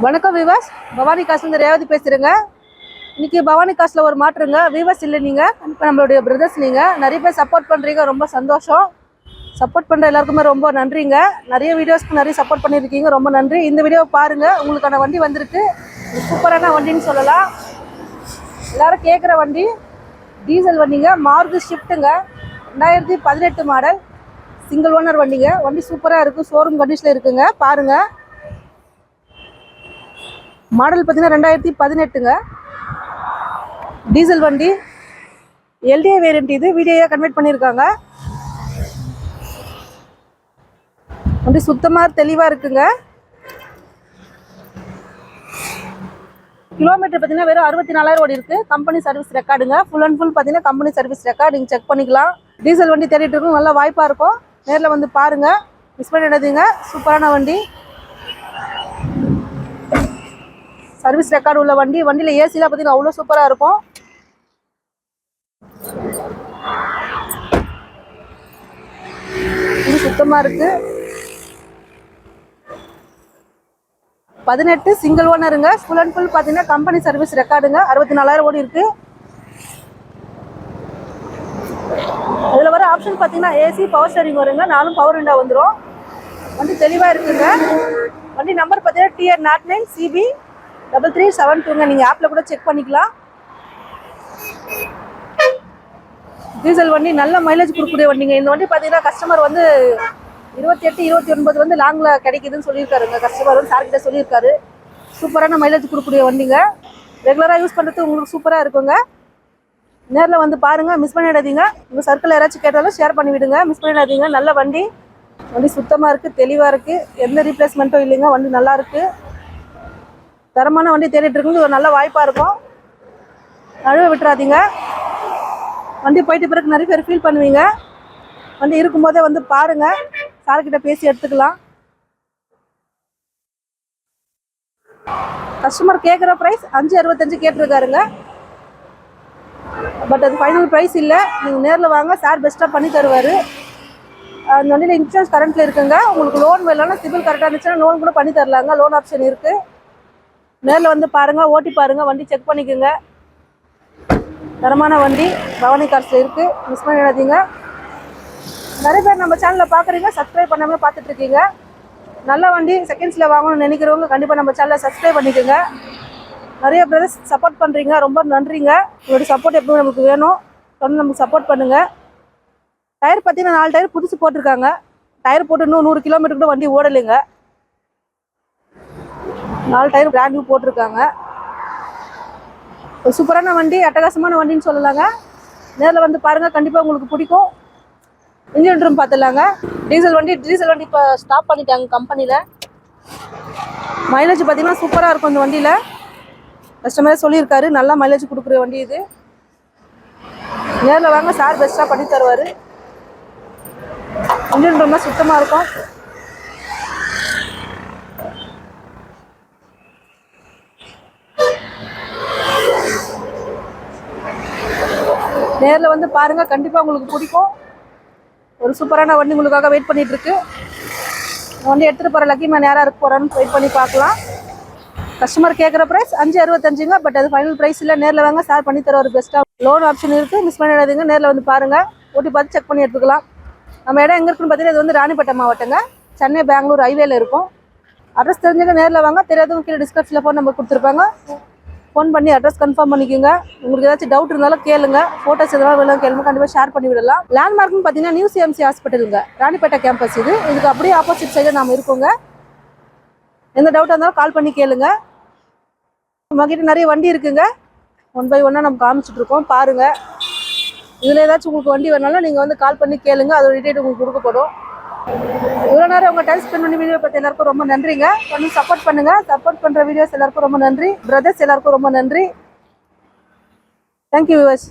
வணக்கம் விவாஸ். பவானி காசுலேருந்து ரேவதி பேசுகிறேங்க இன்றைக்கி பவானி காசில் ஒரு மாற்றுங்க. விவாஸ் இல்லை நீங்கள் இப்போ நம்மளுடைய பிரதர்ஸ் நீங்கள் நிறைய பேர் சப்போர்ட் பண்ணுறீங்க ரொம்ப சந்தோஷம். சப்போர்ட் பண்ணுற எல்லாருக்குமே ரொம்ப நன்றிங்க. நிறைய வீடியோஸ்க்கு நிறைய சப்போர்ட் பண்ணியிருக்கீங்க. ரொம்ப நன்றி. இந்த வீடியோவை பாருங்கள் உங்களுக்கான வண்டி வந்திருக்கு. சூப்பரான வண்டின்னு சொல்லலாம். எல்லாரும் கேட்குற வண்டி. டீசல் வண்டிங்க. மாருதி ஷிஃப்ட்டுங்க ரெண்டாயிரத்தி பதினெட்டு மாடல் சிங்கிள் ஓனர் வண்டிங்க. வண்டி சூப்பராக இருக்குது ஷோரூம் கண்டிஷனில் இருக்குங்க. பாருங்கள் மாடல் பார்த்தீங்கன்னா ரெண்டாயிரத்தி பதினெட்டுங்க. டீசல் வண்டி எல்டிஏ வேரியன்ட் இது வீடியோயாக கன்வெர்ட் பண்ணியிருக்காங்க. வண்டி சுத்தமாக தெளிவாக இருக்குங்க. கிலோமீட்டர் பார்த்தீங்கன்னா வெறும் அறுபத்தி நாலாயிரம் ஓடி இருக்கு. கம்பெனி சர்வீஸ் ரெக்கார்டுங்க ஃபுல் அண்ட் ஃபுல் பார்த்தீங்கன்னா கம்பெனி சர்வீஸ் ரெக்கார்டு நீங்கள் செக் பண்ணிக்கலாம். டீசல் வண்டி தேடிட்டு இருக்கும். நல்ல வாய்ப்பாக இருக்கும். நேரில் வந்து பாருங்கள் மிஸ் பண்ணிடாதீங்க சூப்பரான வண்டி. சர்வீஸ் ரெக்கார்டு உள்ள வண்டி வண்டியில் ஏசிலாம் பார்த்தீங்கன்னா அவ்வளோ சூப்பராக இருக்கும். இது சுத்தமாக இருக்கு. பதினெட்டு சிங்கிள் ஓனருங்க ஃபுல் அண்ட் ஃபுல் பார்த்தீங்கன்னா கம்பெனி சர்வீஸ் ரெக்கார்டுங்க அறுபத்தி நாலாயிரம் ஓடி இருக்கு. இதில் வர ஆப்ஷன் பார்த்தீங்கன்னா ஏசி பவர் ஸ்டேரிங் வருங்க. நாலும் பவர் விண்டோ வந்துடும் வண்டி தெளிவாக இருக்குங்க. வண்டி நம்பர் பார்த்தீங்கன்னா TR not nine CB double three seven டூங்க நீங்கள் ஆப்பில் கூட செக் பண்ணிக்கலாம். டீசல் வண்டி நல்ல மைலேஜ் கொடுக்கக்கூடிய வண்டிங்க. இந்த வண்டி பார்த்தீங்கன்னா கஸ்டமர் வந்து இருபத்தி எட்டு இருபத்தி ஒன்பது வந்து லாங்கில் கிடைக்குதுன்னு சொல்லியிருக்காருங்க கஸ்டமர் வந்து சார்கிட்ட சொல்லியிருக்காரு. சூப்பரான மைலேஜ் கொடுக்கக்கூடிய வண்டிங்க. ரெகுலராக யூஸ் பண்ணுறது உங்களுக்கு சூப்பராக இருக்குங்க. நேரில் வந்து பாருங்கள் மிஸ் பண்ணிடாதீங்க. உங்கள் சர்க்கிள் யாராச்சும் கேட்டாலும் ஷேர் பண்ணிவிடுங்க மிஸ் பண்ணிடாதீங்க. நல்ல வண்டி. வண்டி சுத்தமாக இருக்குது தெளிவாக இருக்குது எந்த ரீப்ளேஸ்மெண்ட்டும் இல்லைங்க. வண்டி நல்லாயிருக்கு தரமான வண்டி தேடிட்டு இருக்குது ஒரு நல்ல வாய்ப்பாக இருக்கும். நழுவ விட்டுறாதீங்க. வண்டி போயிட்டு பிறகு நிறைய பேர் ஃபீல் பண்ணுவீங்க. வண்டி இருக்கும்போதே வந்து பாருங்க. சார்கிட்ட பேசி எடுத்துக்கலாம். கஸ்டமர் கேட்குற ப்ரைஸ் அஞ்சு அறுபத்தஞ்சு கேட்டிருக்காருங்க. பட் அது ஃபைனல் ப்ரைஸ் இல்லை. நீங்கள் நேரில் வாங்க. சார் பெஸ்ட்டாக பண்ணி தருவார். அந்த வண்டியில் இன்சூரன்ஸ் கரண்ட்டில் இருக்குங்க. உங்களுக்கு லோன் வேணும்னா சிபில் கரெக்டாக இருந்துச்சுன்னா லோன் கூட பண்ணி தரலாங்க. லோன் ஆப்ஷன் இருக்குது நேரில் வந்து பாருங்கள் ஓட்டி பாருங்கள் வண்டி செக் பண்ணிக்கோங்க. தரமான வண்டி பவானி கார்ஸில் இருக்குது மிஸ் பண்ணிடாதீங்க. நிறைய பேர் நம்ம சேனலில் பார்க்குறீங்க சப்ஸ்கிரைப் பண்ணாமல் பார்த்துட்ருக்கீங்க. நல்ல வண்டி செகண்ட்ஸில் வாங்கணும்னு நினைக்கிறவங்க கண்டிப்பாக நம்ம சேனலை சப்ஸ்கிரைப் பண்ணிக்கோங்க. நிறைய பிரதர்ஸ் சப்போர்ட் பண்ணுறீங்க ரொம்ப நன்றிங்க. உங்களோட சப்போர்ட் எப்பவும் நமக்கு வேணும். தொடர்ந்து நமக்கு சப்போர்ட் பண்ணுங்கள் டயர் பார்த்தீங்கன்னா நாலு டயர் புதுசு போட்டிருக்காங்க. டயர் போட்டு இன்னும் நூறு கிலோமீட்டர் கூட வண்டி ஓடலைங்க. நாலு டயர் பிராண்ட் நியூ போட்டிருக்காங்க. சூப்பரான வண்டி அட்டகாசமான வண்டின்னு சொல்லலாங்க. நேரில் வந்து பாருங்கள் கண்டிப்பாக உங்களுக்கு பிடிக்கும். இன்ஜின் ரூம் பார்த்துடலாங்க. டீசல் வண்டி டீசல் வண்டி இப்போ ஸ்டாப் பண்ணிட்டாங்க கம்பெனியில் மைலேஜ் பார்த்தீங்கன்னா சூப்பராக இருக்கும் இந்த வண்டியில். கஸ்டமரே சொல்லியிருக்காரு நல்லா மைலேஜ் கொடுக்குற வண்டி இது. நேரில் வாங்க சார் பெஸ்ட்டாக பண்ணி தருவார். இன்ஜின் ரூம்லாம் சுத்தமாக இருக்கும். நேரில் வந்து பாருங்கள் கண்டிப்பாக உங்களுக்கு பிடிக்கும். ஒரு சூப்பரான வண்டி உங்களுக்காக வெயிட் பண்ணிகிட்ருக்கு வண்டி எடுத்துகிட்டு போகிற லக்கி மேன் யாராக இருக்க போகிறான்னு வெயிட் பண்ணி பார்க்கலாம். கஸ்டமர் கேட்குற ப்ரைஸ் அஞ்சு அறுபத்தஞ்சுங்க பட் அது ஃபைனல் ப்ரைஸ் இல்லை. நேரில் வாங்க சார் பண்ணி தர ஒரு பெஸ்ட்டாக லோன் ஆப்ஷன் இருக்குது மிஸ் பண்ணிடாதீங்க நேரில் வந்து பாருங்கள் ஓட்டி பார்த்து செக் பண்ணி எடுத்துக்கலாம். நம்ம இடம் எங்கே இருக்குன்னு பார்த்தீங்கன்னா இது வந்து ராணிப்பேட்டை மாவட்டங்க. சென்னை பெங்களூர் ஹைவேல இருக்கும். அட்ரஸ் தெரிஞ்சுங்க நேரில் வாங்க. தெரியாதவங்க கீழே டிஸ்கிரிப்ஷனில் ஃபோன் நம்பர் கொடுத்துருப்பாங்க. ஃபோன் பண்ணி அட்ரஸ் கன்ஃபார்ம் பண்ணிக்கோங்க. உங்களுக்கு ஏதாச்சும் டவுட் இருந்தாலும் கேளுங்க. ஃபோட்டோஸ் எதாவது வேணும் கேளுங்க. கண்டிப்பாக ஷேர் பண்ணி விடலாம். லேண்ட்மார்க்னு பார்த்தீங்கன்னா நியூ சிஎம்சி ஹாஸ்பிட்டலுங்க ராணிப்பேட்டை கேம்பஸ் இது. இதுக்கு அப்படியே ஆப்போசிட் சைடில் நாம் இருக்கோங்க. எந்த டவுட்டாக இருந்தாலும் கால் பண்ணி கேளுங்க. நம்மக்கிட்ட நிறைய வண்டி இருக்குங்க. ஒன் பை ஒன்னாக நம்ம காமிச்சிட்ருக்கோம் பாருங்கள் இதில் ஏதாச்சும் உங்களுக்கு வண்டி வேணாலும் நீங்கள் வந்து கால் பண்ணி கேளுங்க. அதோட டீட்டெயில் உங்களுக்கு கொடுக்கப்படும். இவ்வளோ நேரம் உங்கள் டைம் ஸ்பெண்ட் பண்ணி வீடியோ பார்த்து எல்லாருக்கும் ரொம்ப நன்றிங்க. கொஞ்சம் சப்போர்ட் பண்ணுங்க. சப்போர்ட் பண்ணுற வீடியோஸ் எல்லாருக்கும் ரொம்ப நன்றி. பிரதர்ஸ் எல்லாருக்கும் ரொம்ப நன்றி. Thank you viewers